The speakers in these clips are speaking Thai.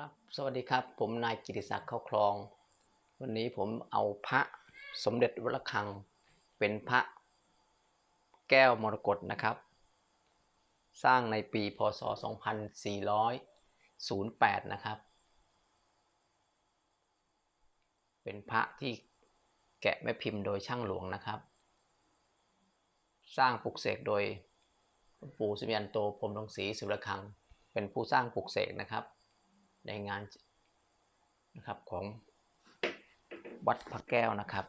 ครับสวัสดีครับ ผมนายกิติศักดิ์เข้าคลอง วันนี้ผมเอาพระสมเด็จวัดระฆัง เป็นพระแก้วมรกตนะครับ สร้างในปีพศ 2408 นะครับ เป็นพระที่แกะแม่พิมพ์โดยช่างหลวงนะครับ สร้างปลุกเสกโดยปู่สิมยันโตพรหมรงศรีสุรคัง เป็นผู้สร้างปลุกเสกนะครับ ในงานนะครับของวัดพระแก้วนะครับ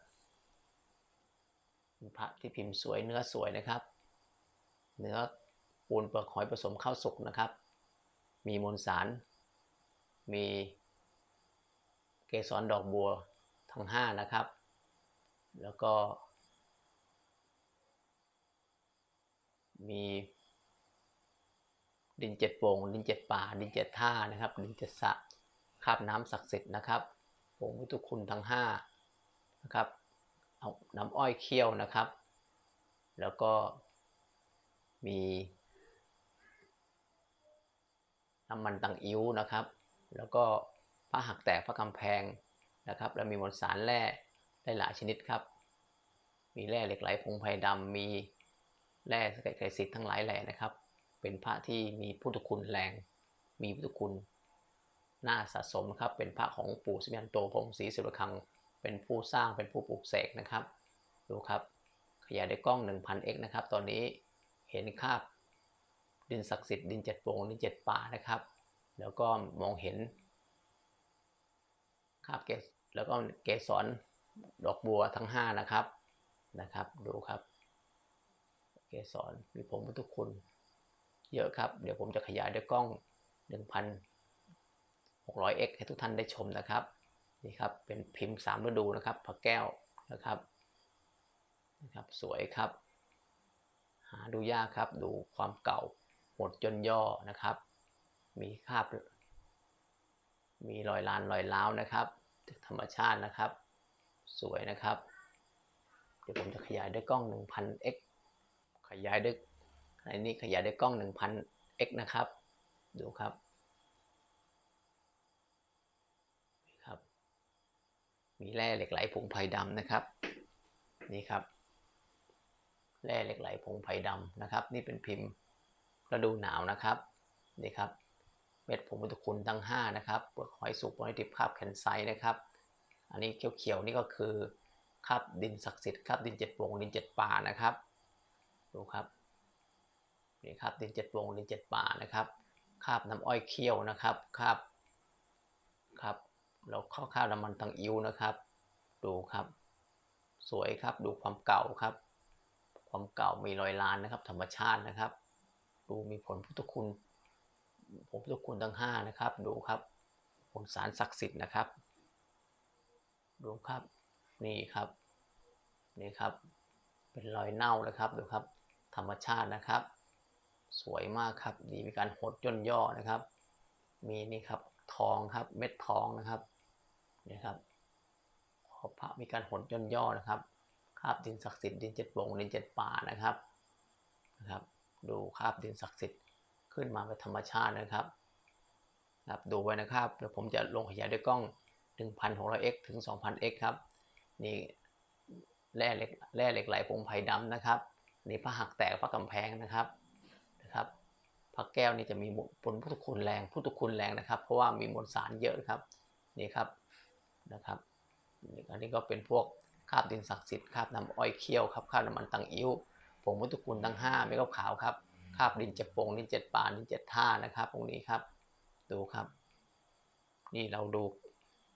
พระที่พิมพ์สวยเนื้อสวยนะครับ เนื้อปูนเปลือกหอยผสมข้าวสุกนะครับ มีมวลสาร มีเกสรดอกบัวทั้งห้านะครับ แล้วก็ มี ดินเจ็ดโป่งดินเจ็ดป่า ดินเจ็ดท่านะครับ ดินเจ็ดสระคาบน้ำศักดิ์สิทธิ์นะครับผงพุทธคุณทั้งห้านะครับเอาน้ำอ้อยเคี่ยวนะครับ แล้วก็มีน้ำมันตังอิ้วนะครับ แล้วก็พระหักแตกพระกำแพงนะครับ แล้วมีมวลสารแร่ได้หลายชนิดครับ มีแร่เหล็กไหลพงไพดำมีแร่สกัดไกรสิทธ์ทั้งหลายแหล่นะครับ เป็นพระที่มีพุทธคุณแรง มีพุทธคุณน่าสะสมนะครับ เป็นพระของปู่สิมยันโตพรหมศรีสุรคัง เป็นผู้สร้างเป็นผู้ปลูกเสกนะครับ ดูครับ ขยายด้วยกล้อง 1000x นะครับ ตอนนี้เห็นคาบดินศักดิ์สิทธิ์ดินเจ็ดโป่งดินเจ็ดป่านะครับ แล้วก็มองเห็นคาบเกสแล้วก็เกสรดอกบัวทั้ง 5 นะครับนะครับ ดูครับ เกสรมีผงพุทธคุณ เยอะครับ เดี๋ยวผมจะขยายด้วยกล้อง 1,600x ให้ทุกท่านได้ชมนะครับ นี่ครับ เป็นพิมพ์ 3 ฤดูนะครับพระแก้วนะครับนะครับ สวยครับ หาดูยากครับ ดูความเก่าหมดจนย่อนะครับ มีคราบ มีรอยลานรอยล้าวนะครับธรรมชาตินะครับ สวยนะครับ เดี๋ยวผมจะขยายด้วยกล้อง 1000x ขยายด้วย อันนี้ขยายด้วยกล้อง 1000x นะครับ ดูครับนี่ครับ มีแร่เหล็กไหลผงไผ่ดำนะครับ นี่ครับ แร่เหล็กไหลผงไผ่ดำนะครับ นี่เป็นพิมพ์ฤดูหนาวนะครับ นี่ครับ เม็ดผงพุทธคุณทั้ง 5 นะครับเปลือกหอยสุกโพลิทิฟคาบแคนไซนะครับ อันนี้เขียวๆนี่ก็คือคาบดินศักดิ์สิทธิ์คาบดินเจ็ดโป่งดินเจ็ดป่านะครับ ดูครับ นี่ครับดินเจ็ดโป่งดินเจ็ดป่านะครับคาบน้ำอ้อยเคี่ยวนะครับคาบครับแล้วข้าวข้าวน้ำมันตังอิ้วนะครับ ดูครับ สวยครับดูความเก่าครับ ความเก่ามีรอยลานนะครับ ธรรมชาตินะครับ ดูมีผลพุทธคุณผลพุทธคุณทั้งห้านะครับ ดูครับผลสารศักดิ์สิทธิ์นะครับ ดูครับนี่ครับนี่ครับ เป็นรอยเน่านะครับดูครับ ธรรมชาตินะครับ สวยมากครับ ดีมีการหดย่นย่อนะครับ มีนี่ครับทองครับเม็ดทองนะครับนี่ครับขอพระมีการหดย่นย่อนะครับคราบดินศักดิ์สิทธิ์ดินเจ็ดโป่งดินเจ็ดป่านะครับนะครับ ดูคราบดินศักดิ์สิทธิ์ขึ้นมาเป็นธรรมชาตินะครับครับดูไว้นะครับเดี๋ยวผมจะลงขยายด้วยกล้อง 1,600x ถึง 2,000x ครับนี่แร่เหล็กแร่เหล็กไหลผงไผ่ดำนะครับนี่พระหักแตกพระกำแพงนะครับ พระแก้วนี่จะมีผลพุทธคุณแรงพุทธคุณแรงนะครับ เพราะว่ามีมวลสารเยอะครับนี่ครับนะครับอันนี้ก็เป็นพวกคาบดินศักดิ์สิทธิ์คาบน้ำอ้อยเคี่ยวครับคาบน้ำมันตังอิ้วผงพุทธคุณทั้ง5ไม่ก็ขาวครับคาบดินเจ็ดโป่งดินเจ็ดป่าดินเจ็ดท่านะครับตรงนี้ครับดูครับ นี่เราดู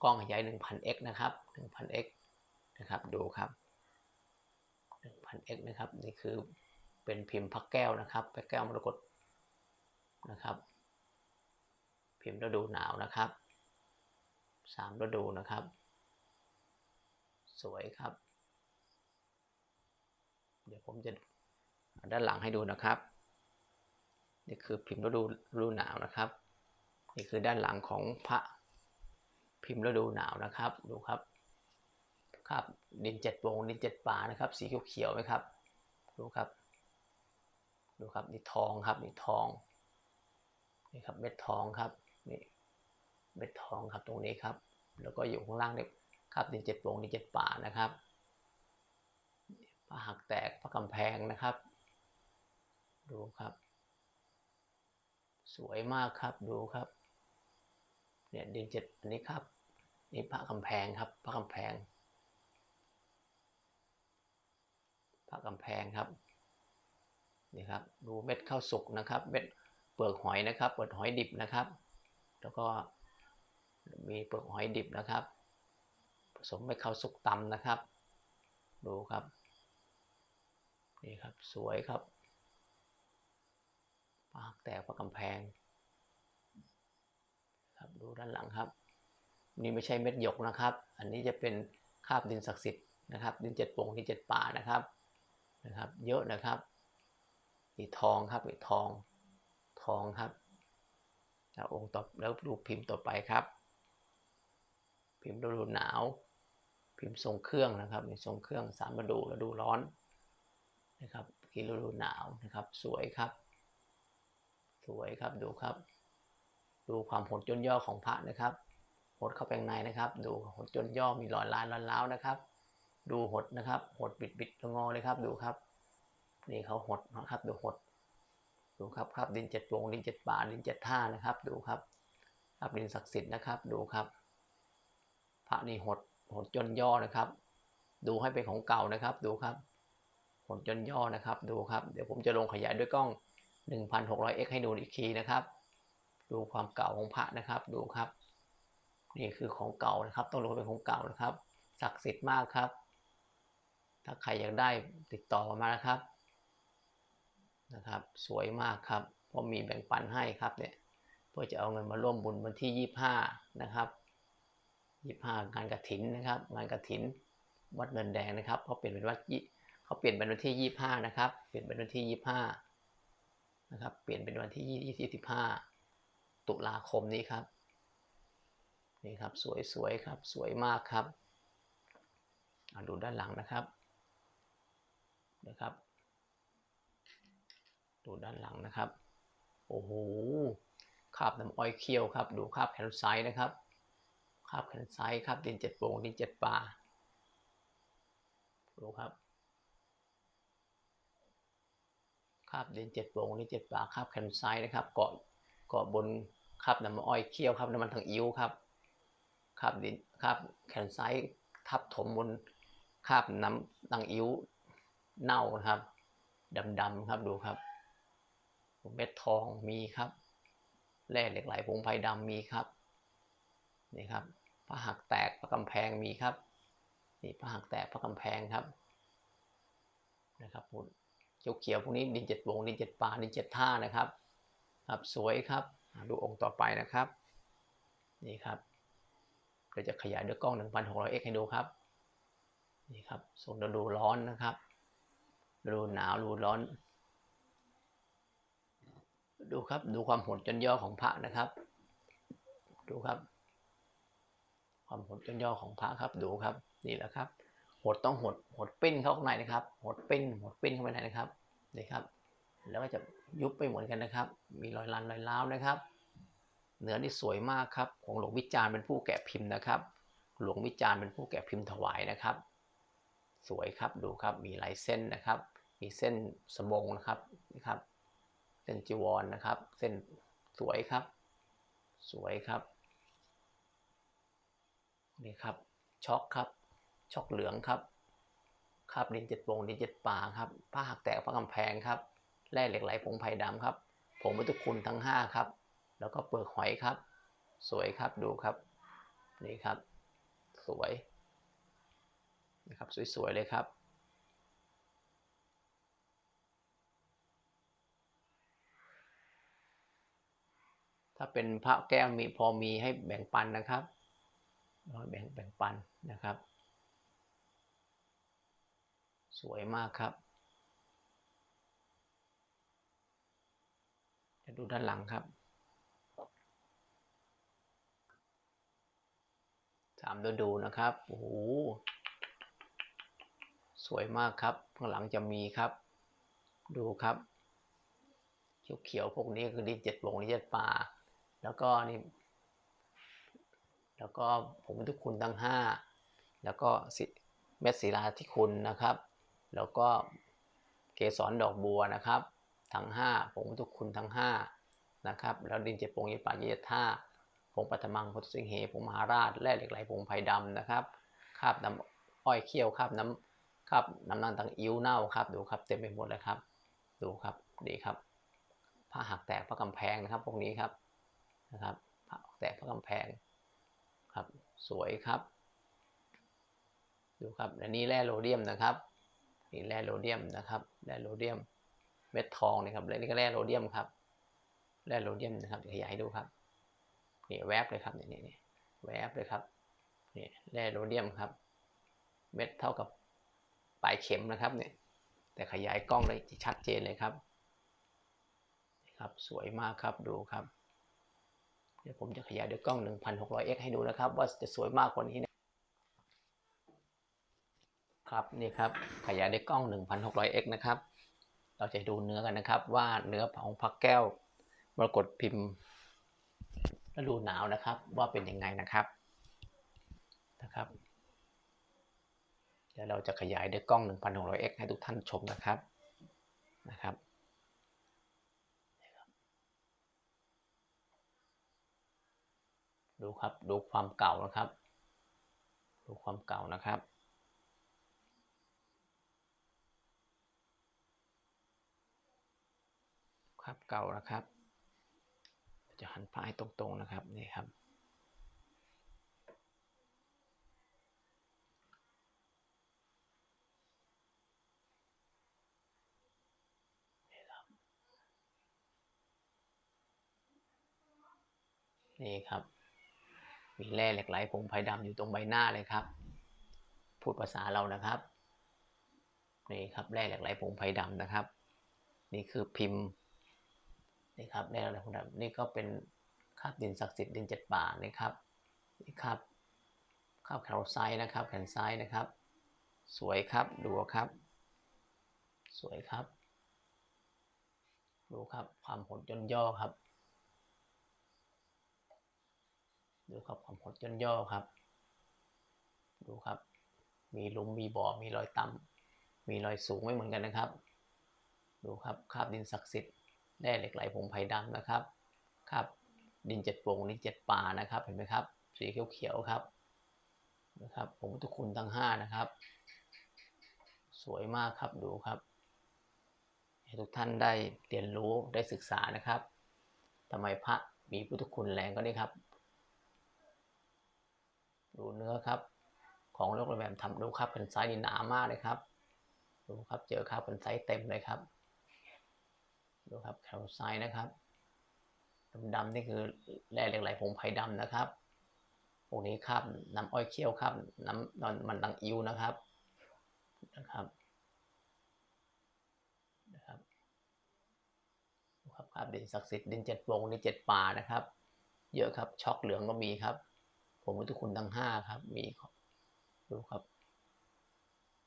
กล้องขยาย 1000x นะครับ 1000x นะครับดูครับ 1000x นะครับนี่คือเป็นพิมพ์พักแก้วนะครับพักแก้วมรกต นะครับ พิมพ์ฤดูหนาวนะครับสามฤดูนะครับ สวยครับ เดี๋ยวผมจะด้านหลังให้ดูนะครับ นี่คือพิมพ์ฤดูฤดูหนาวนะครับ นี่คือด้านหลังของพระพิมพ์ฤดูหนาวนะครับ ดูครับครับดินเจ็ดวงดินเจ็ดป่านะครับ สีเขียวๆไหมครับ ดูครับ ดูครับนี่ทองครับนี่ทอง นี่ครับเม็ดทองครับนี่เม็ดทองครับตรงนี้ครับ แล้วก็อยู่ข้างล่างเนี่ยคราบดินเจ็ดโปร่งดินเจ็ดป่านะครับพระหักแตกพระกำแพงนะครับ ดูครับ สวยมากครับดูครับเนี่ยดินเจ็ดอันนี้ครับนี่พระกำแพงครับพระกำแพงพระกำแพงครับนี่ครับดูเม็ดข้าวสุกนะครับ เม็ด ปลือกหอยนะครับเปลือกหอยดิบนะครับ แล้วก็มีเปลือกหอยดิบนะครับ ผสมเม็ดข้าวสุกตำนะครับ ดูครับนี่ครับสวยครับปากแตกพระกำแพงครับดูด้านหลังครับ นี่ไม่ใช่เม็ดหยกนะครับ อันนี้จะเป็นคาบดินศักดิ์สิทธิ์นะครับ ดินเจ็ดโป่งดินเจ็ดป่านะครับนะครับ เยอะนะครับอีทองครับอีทอง ทองครับแล้วองค์ต่อแล้วรูปพิมพ์ต่อไปครับ พิมพ์ฤดูหนาว พิมพ์ทรงเครื่องนะครับในทรงเครื่องสามฤดูฤดูร้อนนะครับกีฤดูหนาวนะครับ สวยครับ สวยครับดูครับ ดูความหดจนย่อของพระนะครับหดเข้าไปในนะครับ ดูหดจนย่อมีรอยลายรอยล้าวนะครับ ดูหดนะครับ หดบิดบิดงอเลยครับดูครับ นี่เขาหดนะครับดูหด ดูครับครับดินเจ็ดวงดินเจ็ดป่าดินเจ็ดท่านะครับ ดูครับครับดินศักดิ์สิทธิ์นะครับ ดูครับ พระนี่หดหดจนย่อนะครับ ดูให้เป็นของเก่านะครับ ดูครับหดจนย่อนะครับ ดูครับ เดี๋ยวผมจะลงขยายด้วยกล้อง 1,600x ให้ดูอีกทีนะครับ ดูความเก่าของพระนะครับ ดูครับ นี่คือของเก่านะครับ ต้องรู้เป็นของเก่านะครับ ศักดิ์สิทธิ์มากครับ ถ้าใครอยากได้ติดต่อมานะครับ นะครับ สวยมากครับเพราะมีแบ่งปันให้ครับเนี่ยเพื่อจะเอาเงินมาร่วมบุญวันที่ 25 นะครับ 25 งานกระถินนะครับ งานกระถินวัดเนินแดงนะครับเขาเปลี่ยนเป็นวัดเขาเปลี่ยนเป็นวันที่ 25 นะครับ เปลี่ยนเป็นวันที่ 25 นะครับ เปลี่ยนเป็นวันที่ 25 ตุลาคมนี้ครับนี่ครับสวยๆครับสวยมากครับดูด้านหลังนะครับนะครับ ดูด้านหลังนะครับ โอ้โหคาบน้ำอ้อยเคี้ยวครับ ดูคาบแคนไซต์นะครับคาบแคนไซต์ครับดินเจ็ดโป่งดินเจ็ดป่าดูครับคาบดินเจ็ดโป่งดินเจ็ดป่าคาบแคนไซต์นะครับ เกาะเกาะบนคาบน้ำอ้อยเคี้ยวครับน้ำมันทางอิ้วครับคาบดินคาบแคนไซต์ทับถมบนคาบน้ำทางอิ้วเน่านะครับดำๆครับดูครับ เม็ดทองมีครับแร่เหล็กไหลผงไฟดำมีครับนี่ครับพระหักแตกพระกำแพงมีครับนี่พระหักแตกพระกำแพงครับนะครับพุเขียวเขียวพวกนี้ดินเจ็ดวงดินเจ็ดป่าดินเจ็ดท่านะครับครับสวยครับดูองค์ต่อไปนะครับนี่ครับเราจะขยายด้วยกล้อง 1,600x ให้ดูครับนี่ครับโซนดูร้อนนะครับดูหนาวดูร้อน ดูครับดูความหดจนย่อของพระนะครับ ดูครับ ความหดจนย่อของพระครับดูครับนี่แหละครับ หดต้องหดหดปิ้นเข้าข้างในนะครับ หดปิ้นหดปิ้นเข้าไปในนะครับนี่ครับ แล้วก็จะยุบไปเหมือนกันนะครับ มีรอยลันรอยล้าวนะครับ เนื้อนี่สวยมากครับ ของหลวงวิจารณ์เป็นผู้แกะพิมพ์นะครับ หลวงวิจารณ์เป็นผู้แกะพิมพ์ถวายนะครับ สวยครับดูครับมีลายเส้นนะครับ มีเส้นสบงนะครับนี่ครับ ส้นจีวรนนะครับ เส้นสวยครับ สวยครับนี่ครับช็อกครับช็อกเหลืองครับครับดินเจ็ดวงดินเจ็ดป่าครับผ้าหักแตกผ้ากำแพงครับแร่เหล็กไหลผงไผ่ดำครับผงวัตถุคุณทั้งห้าครับ แล้วก็เปลือกหอยครับ สวยครับดูครับนี่ครับ สวยนะครับสวยๆเลยครับ ถ้าเป็นพระแก้วมีพอมีให้แบ่งปันนะครับแบ่งแบ่งปันนะครับ สวยมากครับจะดูด้านหลังครับสามดูดูนะครับโอ้โหสวยมากครับข้างหลังจะมีครับ ดูครับเขียวๆพวกนี้คือดินเจ็ดวงดินเจ็ดป่า แล้วก็นี่แล้วก็ผมทุกคุณทั้งห้าแล้วก็เม็ดศิลาที่คุณนะครับ แล้วก็เกสรดอกบัวนะครับ ทั้งห้าผมทุกคุณทั้งห้านะครับ แล้วดินเจปงยิปาเยท่าผงปัทมังพุทธสิงเหผงมหาราชแร่เหล็กไหลผงไผ่ดำนะครับคาบน้ำอ้อยเคี่ยวคาบน้ำคาบน้ำนันตังอิ้วเน่าครับดูครับเต็มไปหมดเลยครับ ดูครับดีครับผ้าหักแตกผ้ากำแพงนะครับพวกนี้ครับ นะครับแตกผ้ากำแพงครับสวยครับ ดูครับอันนี้แร่โรเดียมนะครับนี่แร่โรเดียมนะครับแร่โรเดียมเม็ดทองนี่ครับและนี่ก็แร่โรเดียมครับแร่โรเดียมนะครับขยายให้ดูครับนี่แวบเลยครับนี่นี่แวบเลยครับนี่แร่โรเดียมครับ เม็ดเท่ากับปลายเข็มนะครับเนี่ยแต่ขยายกล้องได้ชัดเจนเลยครับครับสวยมากครับดูครับ เดี๋ยวผมจะขยายด้วยกล้อง 1600x ให้ดูนะครับ ว่าจะสวยมากกว่านี้นะครับนี่ครับขยายด้วยกล้อง 1600x นะครับ เราจะดูเนื้อกันนะครับ ว่าเนื้อของพักแก้วมรกตพิมพ์ฤดูหนาวนะครับ ว่าเป็นยังไงนะครับนะครับ เดี๋ยวเราจะขยายด้วยกล้อง 1600x ให้ทุกท่านชมนะครับนะครับ ดูครับดูความเก่านะครับ ดูความเก่านะครับ ครับเก่านะครับ จะหันปลายตรงๆนะครับนี่ครับนี่ครับ มีแร่เหล็กไหลผงไผ่ดำอยู่ตรงใบหน้าเลยครับ พูดภาษาเรานะครับนี่ครับแร่เหล็กไหลผงไผ่ดำนะครับ นี่คือพิมพ์นี่ครับแร่เหล็กไหลผงดำนี่ก็เป็นคาบดินศักดิ์สิทธิ์ดินเจ็ดป่านี่ครับนี่ครับคาบแคลไซต์นะครับแขนซ้ายนะครับ สวยครับดูครับ สวยครับดูครับความหดย่นย่อครับ ดูครับความหดย่นย่อครับ ดูครับ มีลุมมีบ่อมีรอยต่ำมีรอยสูงไม่เหมือนกันนะครับ ดูครับคาบดินศักดิ์สิทธิ์แร่เหล็กไหลผงไผ่ดำนะครับคราบดินเจ็ดโปร่งดินเจ็ดป่านะครับเห็นไหมครับ สีเขียวๆครับนะครับผมทุกคุณทั้งห้านะครับ สวยมากครับดูครับ ให้ทุกท่านได้เรียนรู้ได้ศึกษานะครับทำไมพระมีพุทธคุณแรงก็นี่ครับ ดูเนื้อครับ ของโลกระแบบทำดูครับเป็นไซส์นี่หนามากเลยครับ ดูครับเจอครับเป็นไซส์เต็มเลยครับ ดูครับแคลไซด์นะครับดำๆนี่คือแร่เหล็กไหลผงไผ่ดำนะครับพวกนี้ครับน้ำอ้อยเคี่ยวครับน้ำนอนมันดังอิวนะครับนะครับนะครับดูครับครับดินศักดิ์สิทธิ์ดินเจ็ดวงดินเจ็ดป่านะครับ เยอะครับช็อกเหลืองก็มีครับ ผมทุกคุณทั้งห้าครับ มีดูครับ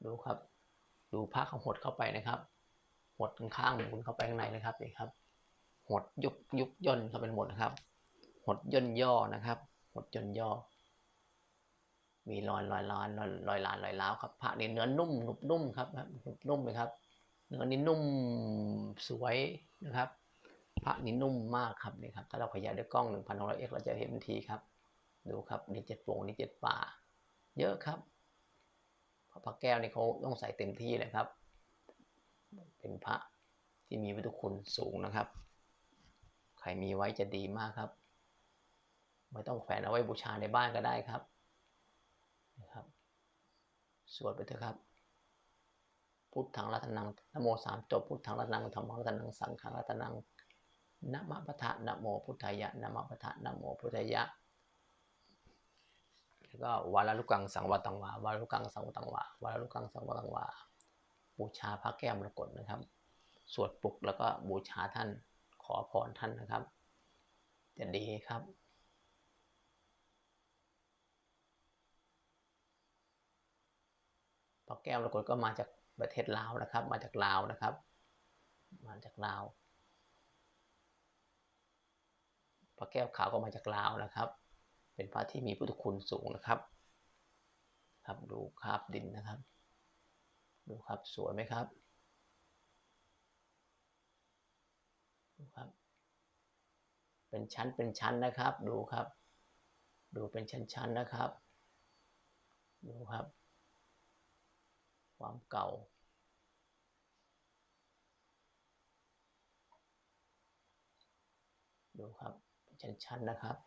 ดูครับ ดูผ้าเขาหดเข้าไปนะครับ หดข้างๆหมุนเข้าไปข้างในนะครับนี่ครับ หดยุบยุบย่นเข้าไปหมดนะครับ หดย่นย่อนะครับ หดย่นย่อ มีรอยรอยล้านรอยรอยลานรอยล้าวครับผ้านี่เนื้อนุ่มนุบนุ่มครับนุบนุ่มเลยครับ เนื้อนี่นุ่มสวยนะครับผ้านี่นุ่มมากครับนี่ครับถ้าเราขยายด้วยกล้อง 1,600 x เราจะเห็นทันทีครับ ดูครับนี่เจ็ดโป่งนี่เจ็ดป่า เยอะครับพระพระแก้วนี่เขาต้องใส่เต็มที่เลยครับ เป็นพระที่มีวัตถุคุณสูงนะครับ ใครมีไว้จะดีมากครับ ไม่ต้องแขวนเอาไว้บูชาในบ้านก็ได้ครับนะครับสวดไปเถอะครับ พุทธังรัตนังนโมสามจบพุทธังรัตนังธรรมังรัตนังสังฆังรัตนังนะมะปะทะนะโมพุทธายะนะมะปะทะนะโมพุทธายะ ก็วาลลุกังสังวตังวาวาลลุกังสังวตังวาวาลลุกังสังวตังวาบูชาพระแก้วมรกตนะครับ สวดปลุกแล้วก็บูชาท่านขอพรท่านนะครับ จะดีครับพระแก้วมรกตก็มาจากประเทศลาวนะครับ มาจากลาวนะครับ มาจากลาวพระแก้วขาวก็มาจากลาวนะครับ เป็นพระที่มีพุทธคุณสูงนะครับ ครับดูคราบดินนะครับ ดูครับสวยไหมครับดูครับ เป็นชั้นเป็นชั้นนะครับ ดูครับ ดูเป็นชั้นๆนนะครับ ดูครับ ความเก่าดูครับเป็นชั้นๆนะครับ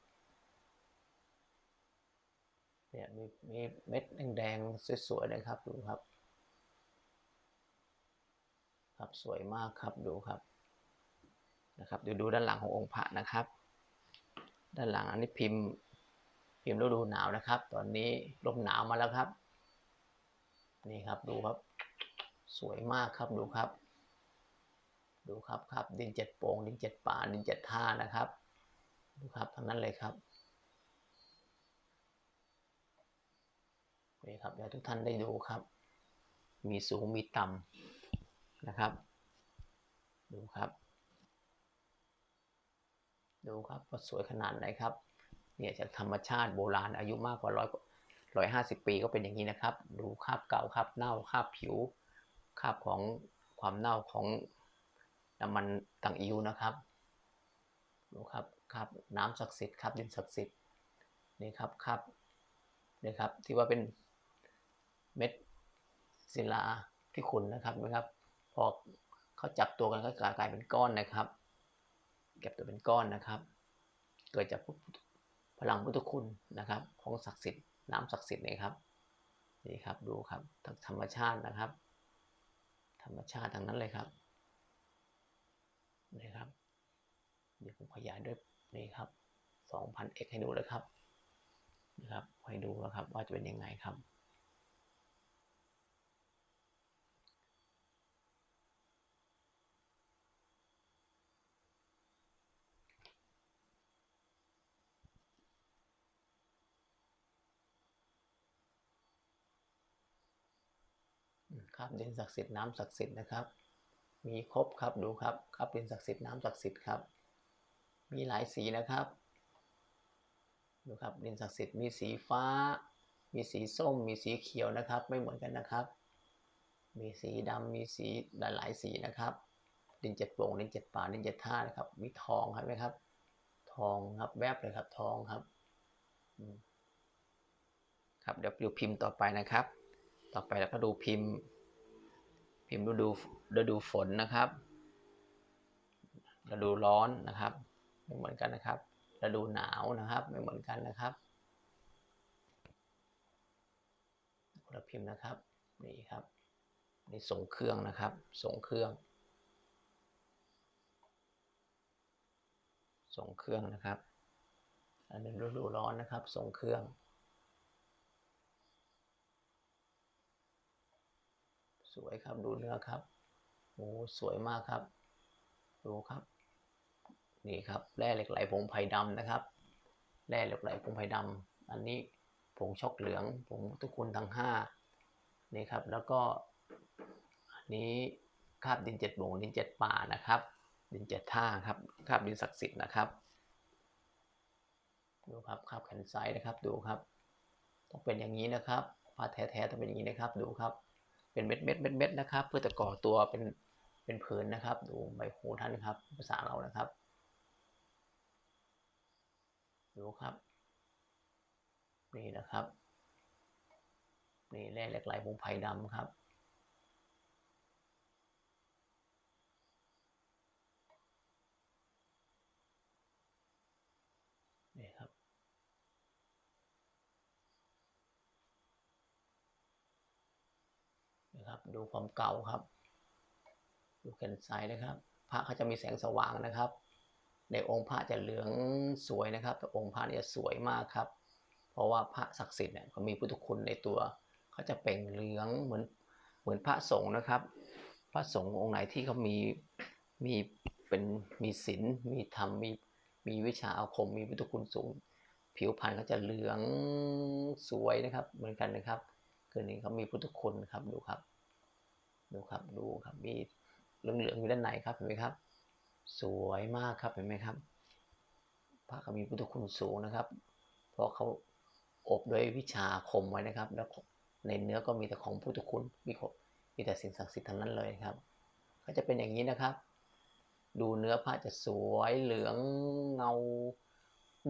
เนี่ยมีมีเม็ดแดงๆสวยๆนะครับดูครับ ครับสวยมากครับดูครับนะครับดูดูด้านหลังขององค์พระนะครับ ด้านหลังอันนี้พิมพ์พิมพ์ฤดูหนาวนะครับ ตอนนี้ลมหนาวมาแล้วครับ นี่ครับดูครับ สวยมากครับดูครับ ดูครับครับดินเจ็ดโป่งดินเจ็ดป่าดินเจ็ดท่านะครับ ดูครับทั้งนั้นเลยครับ นี่ครับอยากทุกท่านได้ดูครับ มีสูงมีต่ำนะครับ ดูครับ ดูครับว่าสวยขนาดไหนครับ เนี่ยจากธรรมชาติโบราณอายุมากกว่าร้อยร้อยห้าสิบปีก็เป็นอย่างนี้นะครับ ดูคราบเก่าคราบเน่าคราบผิวคราบของความเน่าของน้ำมันต่างอิวนะครับดูครับคราบน้ำศักดิ์สิทธิ์คราบดินศักดิ์สิทธิ์นี่ครับคราบนี่ครับที่ว่าเป็น เม็ดศิลาที่ขุนนะครับนะครับ พอเขาจับตัวกันก็กลายเป็นก้อนนะครับเก็บตัวเป็นก้อนนะครับ เกิดจากพลังพุทธคุณนะครับ ของศักดิ์สิทธิ์น้ำศักดิ์สิทธิ์นี่ครับนี่ครับดูครับธรรมชาตินะครับ ธรรมชาติทั้งนั้นเลยครับนี่ครับเดี๋ยวผมขยายด้วยนี่ครับ 2,000x ให้ดูเลยครับนะครับให้ดูแล้วครับว่าจะเป็นยังไงครับ ครับดินศักดิ์สิทธิ์น้ำศักดิ์สิทธิ์นะครับ มีครบครับดูครับครับดินศักดิ์สิทธิ์น้ำศักดิ์สิทธิ์ครับ มีหลายสีนะครับดูครับดินศักดิ์สิทธิ์มีสีฟ้า มีสีส้ม มีสีเขียวนะครับ ไม่เหมือนกันนะครับ มีสีดำมีสีหลายสีนะครับ ดินเจ็ดโป่งดินเจ็ดป่าดินเจ็ดท่านะครับ มีทองครับไหมครับ ทองครับแวบเลยครับทองครับครับเดี๋ยวดูพิมพ์ต่อไปนะครับ ต่อไปแล้วก็ดูพิมพ์ พิมพ์ฤดูฤดูฝนนะครับฤดูร้อนนะครับ ไม่เหมือนกันนะครับฤดูหนาวนะครับ ไม่เหมือนกันนะครับคนละพิมพ์นะครับนี่ครับนี่ส่งเครื่องนะครับ ส่งเครื่อง ส่งเครื่องนะครับ อันนี้ฤดูร้อนนะครับ ส่งเครื่อง สวยครับดูเนื้อครับโอ้สวยมากครับ ดูครับ นี่ครับแร่เหล็กไหลผงไผ่ดำนะครับแร่เหล็กไหลผงไผ่ดำอันนี้ผงช็อกเหลืองผงทุกคุณทั้งห้านี่ครับแล้วก็อันนี้คาบดินเจ็ดบงดินเจ็ดป่านะครับ ดินเจ็ดท่าครับคาบดินศักดิ์สิทธิ์นะครับดูครับคาบแขนซ้ายนะครับดูครับ ต้องเป็นอย่างนี้นะครับผ้าแท้ๆต้องเป็นอย่างนี้นะครับดูครับ เป็นเม็ดเม็ดเม็ดเม็ดนะครับ เพื่อจะก่อตัวเป็นเป็นผืนนะครับ ดูใบหูท่านครับ ภาษาเรานะครับ ดูครับ นี่นะครับ นี่แร่เหล็กไหลผงไผ่ดำครับ นี่ครับ นะครับ ดูความเก่าครับ ดูแขนซ้ายนะครับ พระเขาจะมีแสงสว่างนะครับ ในองค์พระจะเหลืองสวยนะครับ แต่องค์พระเนี่ยสวยมากครับ เพราะว่าพระศักดิ์สิทธิ์เนี่ยเขามีพุทธคุณในตัว เขาจะเปล่งเหลืองเหมือนเหมือนพระสงฆ์นะครับ พระสงฆ์องค์ไหนที่เขามีมีเป็นมีศีลมีธรรมมีมีวิชาอาคม มีพุทธคุณสูง ผิวพรรณเขาจะเหลืองสวยนะครับ เหมือนกันนะครับคือนี้เขามีพุทธคุณครับดูครับ ดูครับดูครับมีเหลืองๆอยู่ด้านในครับเห็นไหมครับ สวยมากครับเห็นไหมครับพระเขามีพุทธคุณสูงนะครับ เพราะเขาอบด้วยวิชาคมไว้นะครับ แล้วในเนื้อก็มีแต่ของพุทธคุณมีมีแต่สิ่งศักดิ์สิทธิ์ทั้งนั้นเลยครับ ก็จะเป็นอย่างนี้นะครับ ดูเนื้อผ้าจะสวยเหลืองเงา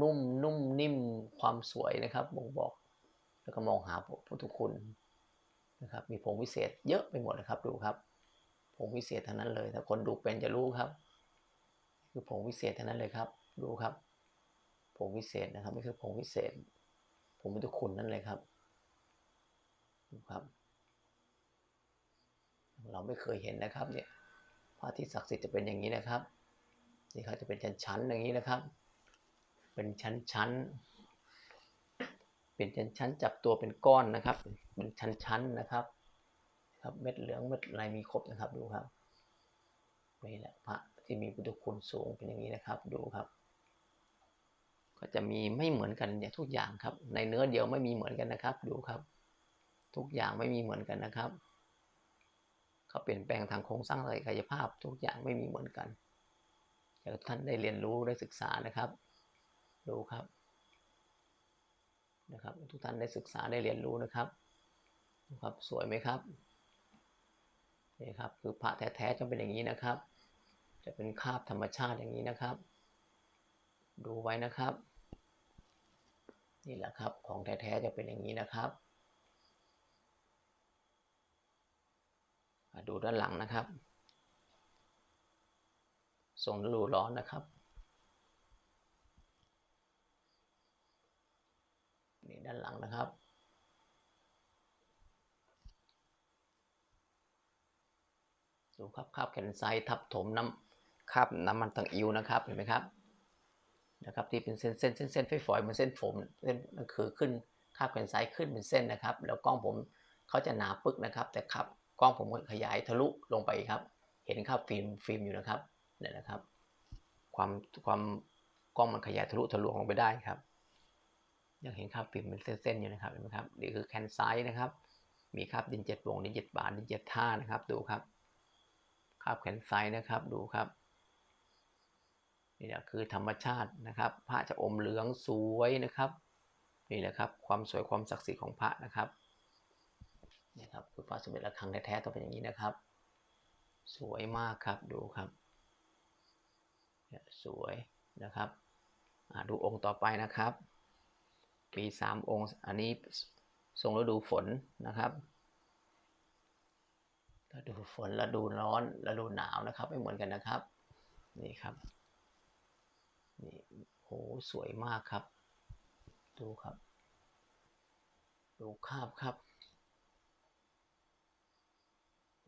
นุ่มนุ่มนิ่มความสวยนะครับบ่งบอก แล้วก็มองหาพุทธคุณ นะครับมีผงวิเศษเยอะไปหมดนะครับดูครับผงวิเศษทั้งนั้นเลยถ้าคนดูเป็นจะรู้ครับ คือผงวิเศษทั้งนั้นเลยครับดูครับผงวิเศษนะครับนี่คือผงวิเศษผงพุทธคุณนั่นเลยครับดูครับ เราไม่เคยเห็นนะครับเนี่ยพระที่ศักดิ์สิทธิ์จะเป็นอย่างนี้นะครับนี่ครับจะเป็นชั้นๆอย่างนี้นะครับ เป็นชั้นๆ เป็นชั้นๆจับตัวเป็นก้อนนะครับเป็นชั้นๆนะครับ ครับเม็ดเหลืองเม็ดอะไรมีครบนะครับดูครับนี่แหละพระที่มีพุทธคุณสูงเป็นอย่างนี้นะครับดูครับ ก็จะมีไม่เหมือนกันอย่างทุกอย่างครับ ในเนื้อเดียวไม่มีเหมือนกันนะครับ ดูครับ ทุกอย่างไม่มีเหมือนกันนะครับเขาเปลี่ยนแปลงทางโครงสร้างกายภาพ ทุกอย่างไม่มีเหมือนกันอยากท่านได้เรียนรู้ได้ศึกษานะครับ ดูครับ นะครับทุกท่านได้ศึกษาได้เรียนรู้นะครับนะครับสวยไหมครับนี่ครับคือพระแท้ๆจะเป็นอย่างนี้นะครับ จะเป็นคาบธรรมชาติอย่างนี้นะครับ ดูไว้นะครับ นี่แหละครับของแท้ๆจะเป็นอย่างนี้นะครับดูด้านหลังนะครับทรงฤดูร้อนนะครับ นี่ ด้านหลังนะครับ ดูครับคาบแขนไซทับถมน้ำคาบน้ำมันตังอิวนะครับเห็นไหมครับนะครับที่เป็นเส้นเส้นเส้นเส้นฝอยเหมือนเส้นผมเส้นนั่นคือขึ้นคาบแขนไซขึ้นเป็นเส้นนะครับ แล้วกล้องผมเขาจะหนาปึกนะครับ แต่ขับกล้องผมขยายทะลุลงไปครับ เห็นครับฟิล์มฟิล์มอยู่นะครับเนี่ยนะครับ ความความกล้องมันขยายทะลุทะลวงลงไปได้ครับ ยังเห็นครับฟิล์มเป็นเส้นๆอยู่นะครับเห็นไหมครับนี่คือแคนไซส์นะครับ มีครับดินเจ็ดวงดินเจ็ดบาทดินเจ็ดท่านะครับ ดูครับคาบแขนไซส์นะครับดูครับนี่แหละคือธรรมชาตินะครับ พระจะอมเหลืองสวยนะครับนี่แหละครับ ความสวยความศักดิ์สิทธิ์ของพระนะครับนี่ครับคือพระสมเด็จระฆังแท้ๆต้องเป็นอย่างนี้นะครับ สวยมากครับดูครับสวยนะครับดูองค์ต่อไปนะครับ ปีสามองค์ อันนี้ทรงฤดูฝนนะครับฤดูฝนฤดูร้อนฤดูหนาวนะครับ ไม่เหมือนกันนะครับ นี่ครับ นี่โหสวยมากครับ ดูครับ ดูคาบครับ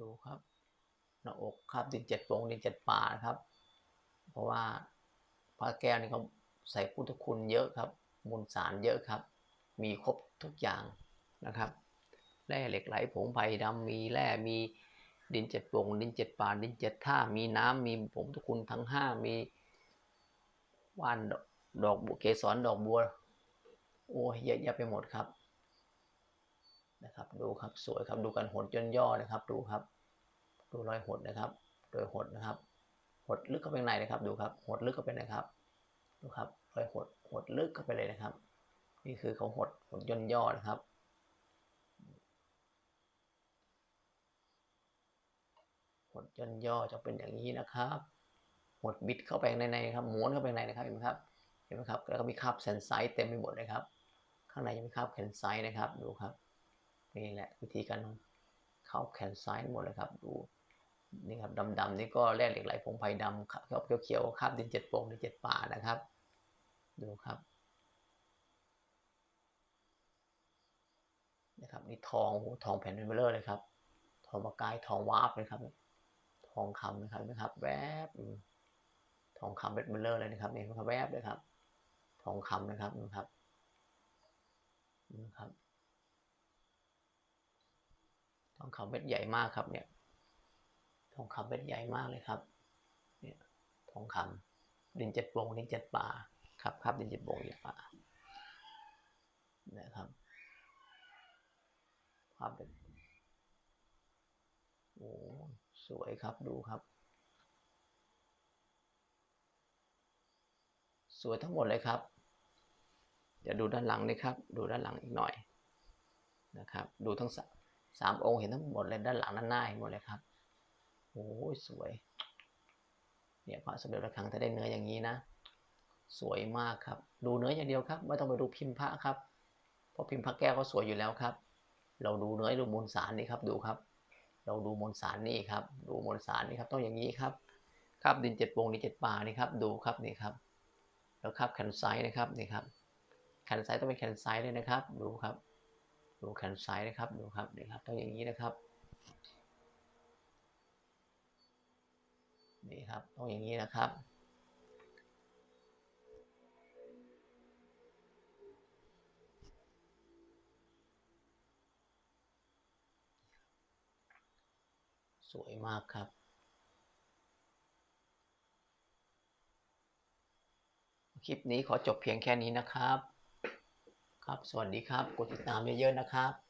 ดูครับหน้าอกครับดินเจ็ดวงดินเจ็ดป่านะครับ เพราะว่าพระแก้วนี่เขาใส่พุทธคุณเยอะครับ มูลสารเยอะครับ มีครบทุกอย่างนะครับแร่เหล็กไหลผงไผ่ดำมีแร่มีดินเจ็ดวงดินเจ็ดป่าดินเจ็ดท่ามีน้ำมีผงทุกคุณทั้งห้ามีว่านดอกบัวเกสรดอกบัวโอ้เยอะแยะไปหมดครับนะครับ ดูครับสวยครับดูกันหดย่นย่อนะครับ ดูครับ ดูรอยหดนะครับ โดยหดนะครับ หดลึกเข้าไปในนะครับ ดูครับ หดลึกเข้าไปนะครับ ดูครับรอยหดหดลึกเข้าไปเลยนะครับ นี่คือเขาหดหดย่นย่อนะครับ หดย่นย่อจะเป็นอย่างนี้นะครับหดบิดเข้าไปในในครับม้วนเข้าไปในนะครับเห็นไหมครับเห็นไหมครับแล้วก็มีคาบแซนไซต์เต็มไปหมดเลยครับ ข้างในยังมีคาบแคนไซต์นะครับดูครับนี่แหละวิธีการเข้าแขนซ้ายหมดเลยครับดู นี่ครับดำๆนี่ก็แร่เหล็กไหลผงไผ่ดำครับเขียวๆคาบดินเจ็ดโป่งดินเจ็ดป่านะครับ ดูครับนะครับนี่ทองโหทองแผ่นเป็นเบลอเลยครับ ทองประกายทองวาบเลยครับ ทองคำนะครับนะครับ แวบทองคำเป็นเบลอเลยนะครับนี่นะครับแวบเลยครับ ทองคำนะครับนะครับนะครับ ทองคำเม็ดใหญ่มากครับเนี่ย ทองคำเม็ดใหญ่มากเลยครับเนี่ยทองคำดินเจ็ดวงดินเจ็ดป่าครับครับดินเจ็ดวงดินป่านะครับภาพเป็นโอ้สวยครับดูครับ สวยทั้งหมดเลยครับจะดูด้านหลังนี่ครับ ดูด้านหลังอีกหน่อยนะครับ ดูทั้งสามองค์เห็นทั้งหมดเลยด้านหลังด้านหน้าเห็นหมดเลยครับ สวย เนี่ยพระสมเด็จพระคังจะได้เนื้ออย่างนี้นะ สวยมากครับ ดูเนื้ออย่างเดียวครับไม่ต้องไปดูพิมพ์พระครับ เพราะพิมพ์พระแก้วก็สวยอยู่แล้วครับ เราดูเนื้อดูมวลสารนี่ครับดูครับ เราดูมวลสารนี่ครับ ดูมวลสารนี่ครับต้องอย่างนี้ครับครับดินเจ็ดวงนี่เจ็ดป่านี่ครับดูครับนี่ครับ แล้วครับแคนไซนะครับนี่ครับแคนไซต้องเป็นแคนไซเลยนะครับ ดูครับดูแคนไซนะครับดูครับนี่ครับต้องอย่างนี้นะครับ นี่ครับต้องอย่างนี้นะครับ สวยมากครับ คลิปนี้ขอจบเพียงแค่นี้นะครับ ครับ สวัสดีครับ กดติดตามเยอะๆนะครับ